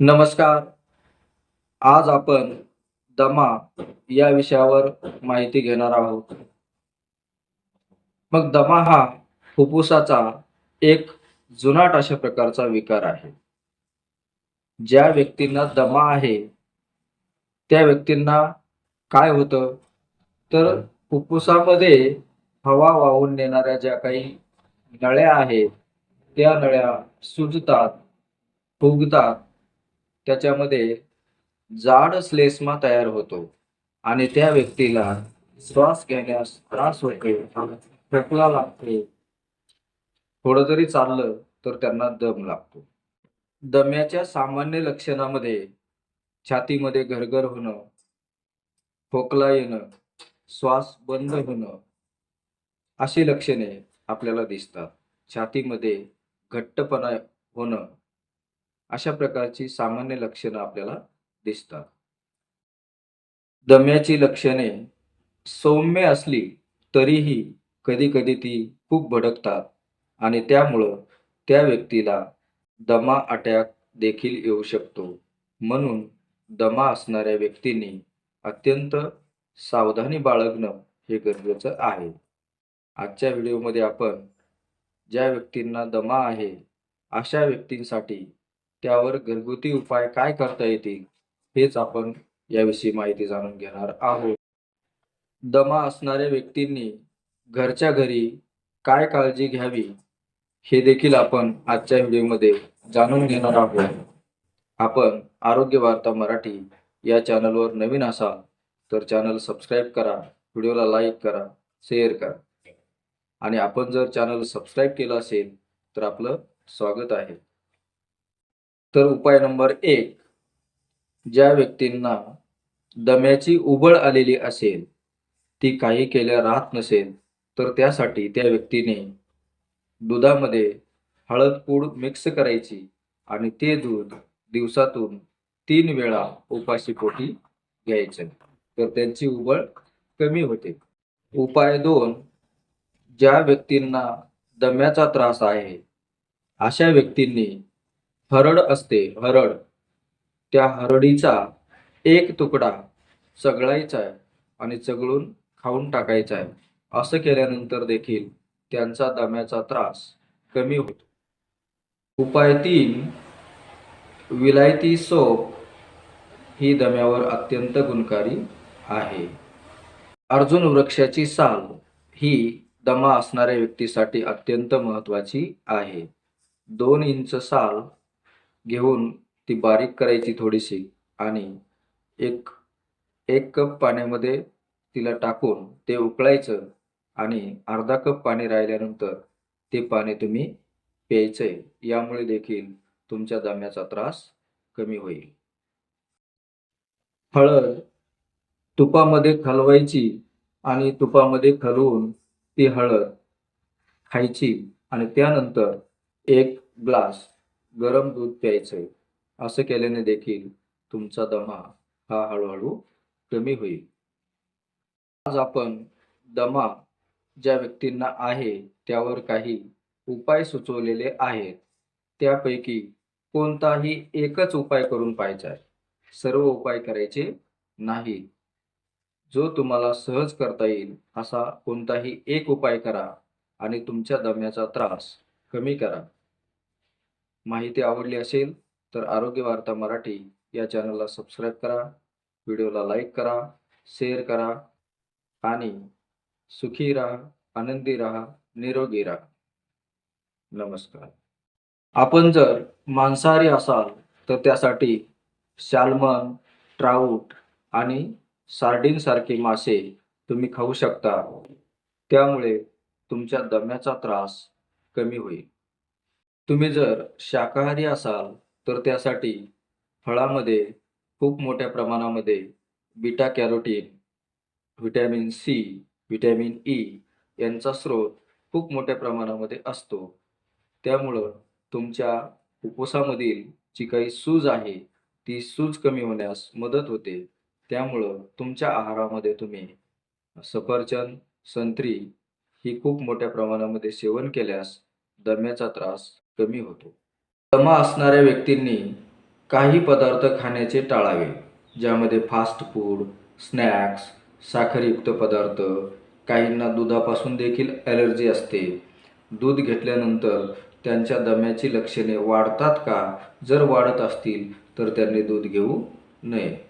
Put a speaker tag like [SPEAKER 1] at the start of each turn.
[SPEAKER 1] नमस्कार. आज आपण दमा या विषयावर माहिती घेणार आहोत. मग दमा हा फुफ्फुसाचा एक जुनाट अशा प्रकारचा विकार आहे. ज्या व्यक्तींना दमा आहे त्या व्यक्तींना काय होतं? तर फुफ्फुसामध्ये हवा वाहून नेणाऱ्या ज्या काही नळ्या आहेत त्या नळ्या सुजतात फुगतात. त्याच्यामध्ये जाड स्लेस्मा तयार होतो. आणि त्या व्यक्तीला श्वास घेण्यास त्रास होतो. खोकला लागते. थोडं जरी चाललं तर त्यांना दम लागतो. दम्याच्या सामान्य लक्षणामध्ये छातीमध्ये घरघर होणं खोकला येणं श्वास बंद होणं अशी लक्षणे आपल्याला दिसतात. छातीमध्ये घट्टपणा होणं अशा प्रकारची सामान्य लक्षणं आपल्याला दिसतात. दम्याची लक्षणे सौम्य असली तरीही कधी कधी ती खूप भडकतात आणि त्यामुळं त्या व्यक्तीला दमा अटॅक देखील येऊ शकतो. म्हणून दमा असणाऱ्या व्यक्तींनी अत्यंत सावधानी बाळगणं हे गरजेचं आहे. आजच्या व्हिडिओमध्ये आपण ज्या व्यक्तींना दमा आहे अशा व्यक्तींसाठी त्यावर घरगुती उपाय काय करता येतील हेच आपण याविषयी माहिती जाणून घेणार आहोत. दमा असणाऱ्या व्यक्तींनी घरच्या घरी काय काळजी घ्यावी हे देखील आपण आजच्या व्हिडिओमध्ये जाणून घेणार आहोत. आपण आरोग्य वार्ता मराठी या चॅनलवर नवीन असाल तर चॅनल सबस्क्राईब करा व्हिडिओला लाईक करा शेअर करा. आणि आपण जर चॅनल सबस्क्राईब केलं असेल तर आपलं स्वागत आहे. तर उपाय नंबर एक ज्या व्यक्तींना दम्याची उबळ आलेली असेल ती काही केल्या राहत नसेल तर त्यासाठी त्या व्यक्तीने दुधामध्ये हळद पूड मिक्स करायची आणि ते दूध दिवसातून तीन वेळा उपाशी पोटी घ्यायचं. तर त्यांची उबळ कमी होते. उपाय दोन ज्या व्यक्तींना दम्याचा त्रास आहे अशा व्यक्तींनी हरड असते हरड. त्या हरडीचा एक तुकडा चगळायचा आहे आणि चगळून खाऊन टाकायचा आहे. असं केल्यानंतर देखील त्यांचा दम्याचा त्रास कमी होतो. उपाय तीन विलायती सोप ही दम्यावर अत्यंत गुणकारी आहे. अर्जुन वृक्षाची साल ही दमा असणाऱ्या व्यक्तीसाठी अत्यंत महत्वाची आहे. दोन इंच साल घेऊन ती बारीक करायची थोडीशी आणि एक एक कप पाण्यामध्ये तिला टाकून ते उकळायचं आणि अर्धा कप पाणी राहिल्यानंतर ते पाणी तुम्ही प्यायचंय. यामुळे देखील तुमच्या दम्याचा त्रास कमी होईल. हळद तुपामध्ये खलवायची आणि तुपामध्ये खलवून ती हळद खायची आणि त्यानंतर एक ग्लास गरम दूध प्यायचंय. असं केल्याने देखील तुमचा दमा हा हळूहळू कमी होईल. आज आपण दमा ज्या व्यक्तींना आहे त्यावर काही उपाय सुचवलेले आहेत. त्यापैकी कोणताही एकच उपाय करून पाहायचा आहे. सर्व उपाय करायचे नाही. जो तुम्हाला सहज करता येईल असा कोणताही एक उपाय करा आणि तुमच्या दम्याचा त्रास कमी करा. माहिती आवडली असेल तर आरोग्य वार्ता मराठी या चॅनलला सबस्क्राईब करा व्हिडिओला लाईक करा शेअर करा आणि सुखी राहा आनंदी राहा निरोगी राहा. नमस्कार. आपण जर मांसाहारी असाल तर त्यासाठी सॅल्मन ट्राऊट आणि सार्डिन सारखे मासे तुम्ही खाऊ शकता. त्यामुळे तुमच्या दम्याचा त्रास कमी होईल. तुम्ही जर शाकाहारी असाल तर त्यासाठी फळामध्ये खूप मोठ्या प्रमाणामध्ये beta carotene vitamin C vitamin E यांचा स्रोत खूप मोठ्या प्रमाणामध्ये असतो. त्यामुळं तुमच्या उपवासामधील जी काही सूज आहे ती सूज कमी होण्यास मदत होते. त्यामुळं तुमच्या आहारामध्ये तुम्ही सफरचंद संत्री ही खूप मोठ्या प्रमाणामध्ये सेवन केल्यास दम्याचा त्रास कमी होतो. दमा असणाऱ्या व्यक्तींनी काही पदार्थ खाण्याचे टाळावे ज्यामध्ये फास्ट फूड स्नॅक्स साखरयुक्त पदार्थ काहींना दुधापासून देखील ॲलर्जी असते. दूध घेतल्यानंतर त्यांच्या दम्याची लक्षणे वाढतात का? जर वाढत असतील तर त्यांनी दूध घेऊ नये.